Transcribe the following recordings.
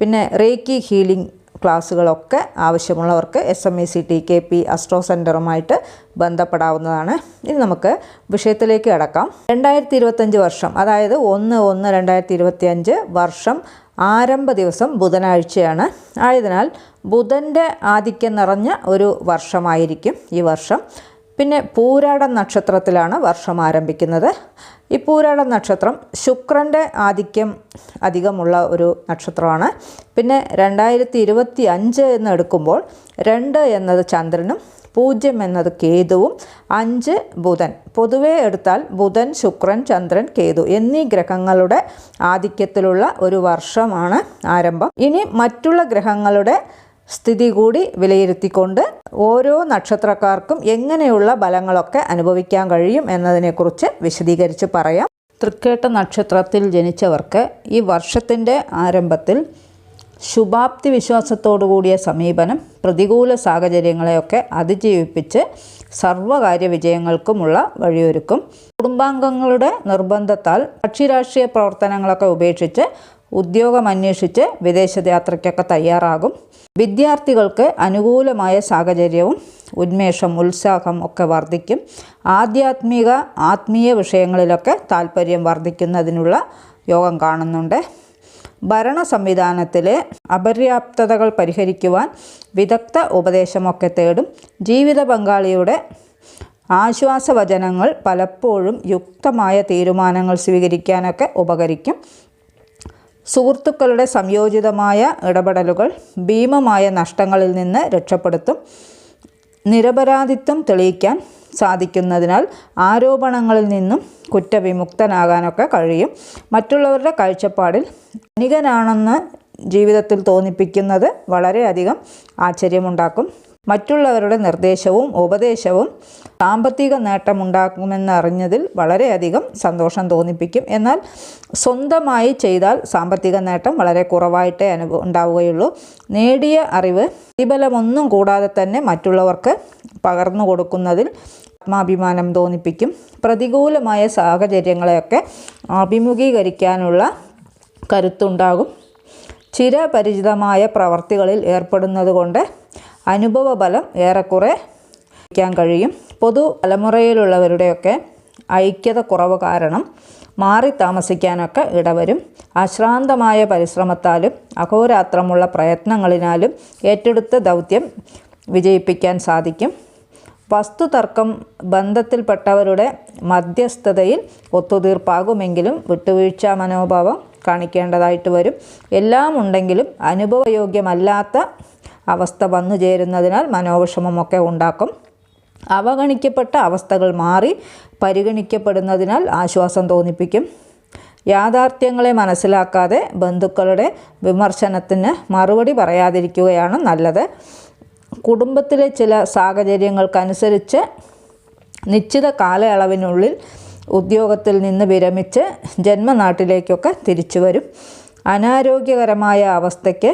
പിന്നെ reiki healing ക്ലാസ്സുകളൊക്കെ ആവശ്യമുള്ളവർക്ക് S M E C T K P astro സെന്ററുമായിട്ട് ബന്ധപ്പെടാവുന്നതാണ്. ഇനി നമുക്ക് വിഷയത്തിലേക്ക് കടക്കാം. രണ്ടായിരത്തി ഇരുപത്തഞ്ച് വർഷം അതായത് ഒന്ന് ഒന്ന് രണ്ടായിരത്തി ഇരുപത്തി അഞ്ച് വർഷം ആരംഭ ദിവസം ബുധനാഴ്ചയാണ്. ആയതിനാൽ ബുധന്റെ ആധിക്യം നിറഞ്ഞ ഒരു വർഷമായിരിക്കും ഈ വർഷം. പിന്നെ പൂരാട നക്ഷത്രത്തിലാണ് വർഷം ആരംഭിക്കുന്നത്. ഈ പൂരാട നക്ഷത്രം ശുക്രന്റെ ആധിക്യം അധികമുള്ള ഒരു നക്ഷത്രമാണ്. പിന്നെ രണ്ടായിരത്തി ഇരുപത്തി അഞ്ച് എന്ന് എടുക്കുമ്പോൾ രണ്ട് എന്നത് ചന്ദ്രനും പൂജ്യം എന്നത് കേതുവും അഞ്ച് ബുധൻ. പൊതുവേ എടുത്താൽ ബുധൻ ശുക്രൻ ചന്ദ്രൻ കേതു എന്നീ ഗ്രഹങ്ങളുടെ ആധിക്യത്തിലുള്ള ഒരു വർഷമാണ് ആരംഭം. ഇനി മറ്റുള്ള ഗ്രഹങ്ങളുടെ സ്ഥിതി കൂടി വിലയിരുത്തിക്കൊണ്ട് ഓരോ നക്ഷത്രക്കാർക്കും എങ്ങനെയുള്ള ഫലങ്ങളൊക്കെ അനുഭവിക്കാൻ കഴിയും എന്നതിനെക്കുറിച്ച് വിശദീകരിച്ച് പറയാം. തൃക്കേട്ട നക്ഷത്രത്തിൽ ജനിച്ചവർക്ക് ഈ വർഷത്തിന്റെ ആരംഭത്തിൽ ശുഭാപ്തി വിശ്വാസത്തോടു കൂടിയ സമീപനം പ്രതികൂല സാഹചര്യങ്ങളെയൊക്കെ അതിജീവിപ്പിച്ച് സർവകാര്യ വിജയങ്ങൾക്കുമുള്ള വഴിയൊരുക്കും. കുടുംബാംഗങ്ങളുടെ നിർബന്ധത്താൽ കക്ഷിരാഷ്ട്രീയ പ്രവർത്തനങ്ങളൊക്കെ ഉപേക്ഷിച്ച് ഉദ്യോഗം അന്വേഷിച്ച് വിദേശയാത്രയ്ക്കൊക്കെ തയ്യാറാകും. വിദ്യാർത്ഥികൾക്ക് അനുകൂലമായ സാഹചര്യവും ഉന്മേഷം ഉത്സാഹം ഒക്കെ വർദ്ധിക്കും ആധ്യാത്മിക ആത്മീയ വിഷയങ്ങളിലൊക്കെ താല്പര്യം വർദ്ധിക്കുന്നതിനുള്ള യോഗം കാണുന്നുണ്ട്. ഭരണ സംവിധാനത്തിലെ അപര്യാപ്തതകൾ പരിഹരിക്കുവാൻ വിദഗ്ധ ഉപദേശമൊക്കെ തേടും. ജീവിത പങ്കാളിയുടെ ആശ്വാസവചനങ്ങൾ പലപ്പോഴും യുക്തമായ തീരുമാനങ്ങൾ സ്വീകരിക്കാനൊക്കെ ഉപകരിക്കും. സുഹൃത്തുക്കളുടെ സംയോജിതമായ ഇടപെടലുകൾ ഭീമമായ നഷ്ടങ്ങളിൽ നിന്ന് രക്ഷപ്പെടുത്തും നിരപരാധിത്വം തെളിയിക്കാൻ സാധിക്കുന്നതിനാൽ ആരോപണങ്ങളിൽ നിന്നും കുറ്റവിമുക്തനാകാനൊക്കെ കഴിയും. മറ്റുള്ളവരുടെ കാഴ്ചപ്പാടിൽ ധനികനാണെന്ന് ജീവിതത്തിൽ തോന്നിപ്പിക്കുന്നത് വളരെയധികം ആശ്ചര്യമുണ്ടാക്കും. മറ്റുള്ളവരുടെ നിർദ്ദേശവും ഉപദേശവും സാമ്പത്തിക നേട്ടമുണ്ടാക്കുമെന്നറിഞ്ഞതിൽ വളരെയധികം സന്തോഷം തോന്നിപ്പിക്കും. എന്നാൽ സ്വന്തമായി ചെയ്താൽ സാമ്പത്തിക നേട്ടം വളരെ കുറവായിട്ടേ അനുഭവം ഉണ്ടാവുകയുള്ളൂ. നേടിയ അറിവ് പ്രതിഫലമൊന്നും കൂടാതെ തന്നെ മറ്റുള്ളവർക്ക് പകർന്നു കൊടുക്കുന്നതിൽ ആത്മാഭിമാനം തോന്നിപ്പിക്കും. പ്രതികൂലമായ സാഹചര്യങ്ങളെയൊക്കെ അഭിമുഖീകരിക്കാനുള്ള കരുത്തുണ്ടാകും. ചിരപരിചിതമായ പ്രവർത്തികളിൽ ഏർപ്പെടുന്നത് കൊണ്ട് അനുഭവബലം ഏറെക്കുറെ വയ്ക്കാൻ കഴിയും. പൊതു തലമുറയിലുള്ളവരുടെയൊക്കെ ഐക്യത കുറവ് കാരണം മാറി താമസിക്കാനൊക്കെ ഇടവരും. അശ്രാന്തമായ പരിശ്രമത്താലും അഹോരാത്രമുള്ള പ്രയത്നങ്ങളിനാലും ഏറ്റെടുത്ത ദൗത്യം വിജയിപ്പിക്കാൻ സാധിക്കും. വസ്തുതർക്കം ബന്ധത്തിൽപ്പെട്ടവരുടെ മധ്യസ്ഥതയിൽ ഒത്തുതീർപ്പാകുമെങ്കിലും വിട്ടുവീഴ്ച മനോഭാവം കാണിക്കേണ്ടതായിട്ട് വരും. എല്ലാം ഉണ്ടെങ്കിലും അനുഭവയോഗ്യമല്ലാത്ത അവസ്ഥ വന്നു ചേരുന്നതിനാൽ മനോവിഷമമൊക്കെ ഉണ്ടാക്കും. അവഗണിക്കപ്പെട്ട അവസ്ഥകൾ മാറി പരിഗണിക്കപ്പെടുന്നതിനാൽ ആശ്വാസം തോന്നിപ്പിക്കും. യാഥാർത്ഥ്യങ്ങളെ മനസ്സിലാക്കാതെ ബന്ധുക്കളുടെ വിമർശനത്തിന് മറുപടി പറയാതിരിക്കുകയാണ് നല്ലത്. കുടുംബത്തിലെ ചില സാഹചര്യങ്ങൾക്കനുസരിച്ച് നിശ്ചിത കാലയളവിനുള്ളിൽ ഉദ്യോഗത്തിൽ നിന്ന് വിരമിച്ച് ജന്മനാട്ടിലേക്കൊക്കെ തിരിച്ചു വരും അനാരോഗ്യകരമായ അവസ്ഥയ്ക്ക്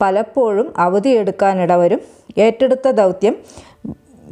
പലപ്പോഴും അവധിയെടുക്കാനിടവരും ഏറ്റെടുത്ത ദൗത്യം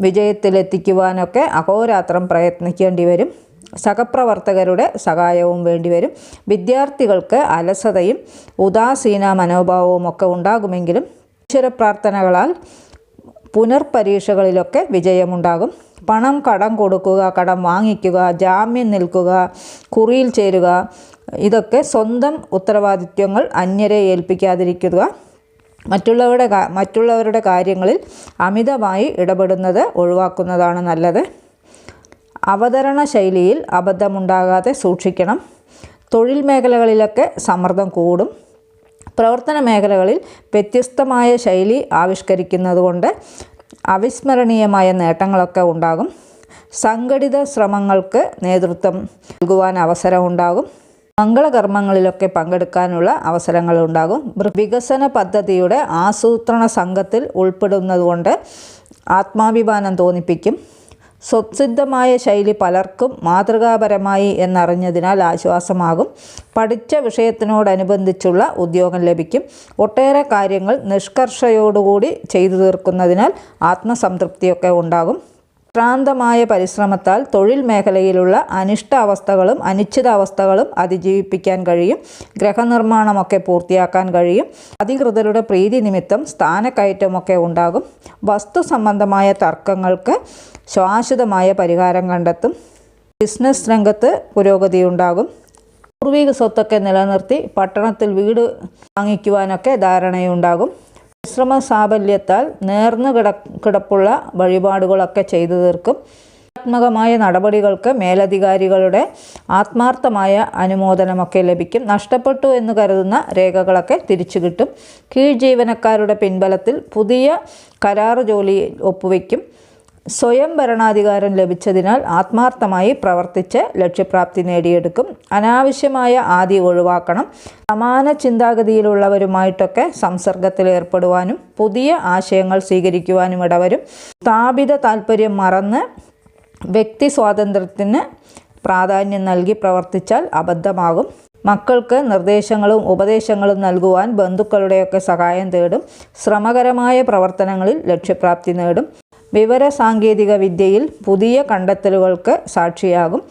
വിജയത്തിലെത്തിക്കുവാനൊക്കെ അഹോരാത്രം പ്രയത്നിക്കേണ്ടി വരും സഹപ്രവർത്തകരുടെ സഹായവും വേണ്ടിവരും. വിദ്യാർത്ഥികൾക്ക് അലസതയും ഉദാസീന മനോഭാവവും ഒക്കെ ഉണ്ടാകുമെങ്കിലും ഈശ്വരപ്രാർത്ഥനകളാൽ പുനർപരീക്ഷകളിലൊക്കെ വിജയമുണ്ടാകും. പണം കടം കൊടുക്കുക കടം വാങ്ങിക്കുക ജാമ്യം നിൽക്കുക കുറിയിൽ ചേരുക ഇതൊക്കെ സ്വന്തം ഉത്തരവാദിത്വങ്ങൾ അന്യരെ ഏൽപ്പിക്കാതിരിക്കുക മറ്റുള്ളവരുടെ മറ്റുള്ളവരുടെ കാര്യങ്ങളിൽ അമിതമായി ഇടപെടുന്നത് ഒഴിവാക്കുന്നതാണ് നല്ലത്. അവതരണ ശൈലിയിൽ അബദ്ധമുണ്ടാകാതെ സൂക്ഷിക്കണം. തൊഴിൽ മേഖലകളിലൊക്കെ സമ്മർദ്ദം കൂടും. പ്രവർത്തന മേഖലകളിൽ വ്യത്യസ്തമായ ശൈലി ആവിഷ്കരിക്കുന്നതുകൊണ്ട് അവിസ്മരണീയമായ നേട്ടങ്ങളൊക്കെ ഉണ്ടാകും. സംഘടിത ശ്രമങ്ങൾക്ക് നേതൃത്വം നൽകുവാൻ അവസരമുണ്ടാകും. മംഗളകർമ്മങ്ങളിലൊക്കെ പങ്കെടുക്കാനുള്ള അവസരങ്ങളുണ്ടാകും. വികസന പദ്ധതിയുടെ ആസൂത്രണ സംഘത്തിൽ ഉൾപ്പെടുന്നതുകൊണ്ട് ആത്മാഭിമാനം തോന്നിപ്പിക്കും. സ്വസിദ്ധമായ ശൈലി പലർക്കും മാതൃകാപരമായി എന്നറിഞ്ഞതിനാൽ ആശ്വാസമാകും. പഠിച്ച വിഷയത്തിനോടനുബന്ധിച്ചുള്ള ഉദ്യോഗം ലഭിക്കും. ഒട്ടേറെ കാര്യങ്ങൾ നിഷ്കർഷയോടുകൂടി ചെയ്തു തീർക്കുന്നതിനാൽ ആത്മസംതൃപ്തിയൊക്കെ ഉണ്ടാകും. ശ്രാന്തമായ പരിശ്രമത്താൽ തൊഴിൽ മേഖലയിലുള്ള അനിഷ്ടാവസ്ഥകളും അനിശ്ചിതാവസ്ഥകളും അതിജീവിപ്പിക്കാൻ കഴിയും. ഗ്രഹനിർമ്മാണമൊക്കെ പൂർത്തിയാക്കാൻ കഴിയും. അധികൃതരുടെ പ്രീതി നിമിത്തം സ്ഥാനക്കയറ്റമൊക്കെ ഉണ്ടാകും. വസ്തു സംബന്ധമായ തർക്കങ്ങൾക്ക് ശാശ്വതമായ പരിഹാരം കണ്ടെത്തും. ബിസിനസ് രംഗത്ത് പുരോഗതി ഉണ്ടാകും. പൂർവിക സ്വത്തൊക്കെ നിലനിർത്തി പട്ടണത്തിൽ വീട് വാങ്ങിക്കുവാനൊക്കെ ധാരണയുണ്ടാകും. പരിശ്രമ സാഫല്യത്താൽ നേർന്നു കിട കിടപ്പുള്ള വഴിപാടുകളൊക്കെ ചെയ്തു തീർക്കും. ആത്മകമായ നടപടികൾക്ക് മേലധികാരികളുടെ ആത്മാർത്ഥമായ അനുമോദനമൊക്കെ ലഭിക്കും. നഷ്ടപ്പെട്ടു എന്ന് കരുതുന്ന രേഖകളൊക്കെ തിരിച്ചു കിട്ടും. കീഴ് ജീവനക്കാരുടെ പിൻബലത്തിൽ പുതിയ കരാർ ജോലി ഒപ്പുവെക്കും. സ്വയം ഭരണാധികാരം ലഭിച്ചതിനാൽ ആത്മാർത്ഥമായി പ്രവർത്തിച്ച് ലക്ഷ്യപ്രാപ്തി നേടിയെടുക്കും. അനാവശ്യമായ ആദി ഒഴിവാക്കണം. സമാന ചിന്താഗതിയിലുള്ളവരുമായിട്ടൊക്കെ സംസർഗത്തിൽ ഏർപ്പെടുവാനും പുതിയ ആശയങ്ങൾ സ്വീകരിക്കുവാനും ഇടവരും. സ്ഥാപിത താല്പര്യം മറന്ന് വ്യക്തി സ്വാതന്ത്ര്യത്തിന് പ്രാധാന്യം നൽകി പ്രവർത്തിച്ചാൽ അബദ്ധമാകും. മക്കൾക്ക് നിർദ്ദേശങ്ങളും ഉപദേശങ്ങളും നൽകുവാൻ ബന്ധുക്കളുടെയൊക്കെ സഹായം തേടും. ശ്രമകരമായ പ്രവർത്തനങ്ങളിൽ ലക്ഷ്യപ്രാപ്തി നേടും. വിവര സാങ്കേതിക വിദ്യയിൽ പുതിയ കണ്ടെത്തലുകൾക്ക് സാക്ഷിയാകും.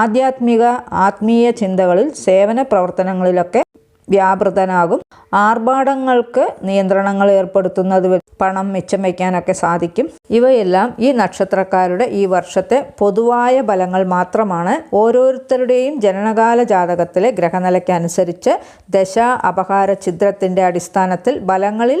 ആധ്യാത്മിക ആത്മീയ ചിന്തകളിൽ സേവന പ്രവർത്തനങ്ങളിലൊക്കെ വ്യാപൃതനാകും. ആർഭാടങ്ങൾക്ക് നിയന്ത്രണങ്ങൾ ഏർപ്പെടുത്തുന്നത് പണം മിച്ചം വയ്ക്കാനൊക്കെ സാധിക്കും. ഇവയെല്ലാം ഈ നക്ഷത്രക്കാരുടെ ഈ വർഷത്തെ പൊതുവായ ഫലങ്ങൾ മാത്രമാണ്. ഓരോരുത്തരുടെയും ജനനകാല ജാതകത്തിലെ ഗ്രഹനിലയ്ക്കനുസരിച്ച് ദശ അപഹാര ചിത്രത്തിന്റെ അടിസ്ഥാനത്തിൽ ഫലങ്ങളിൽ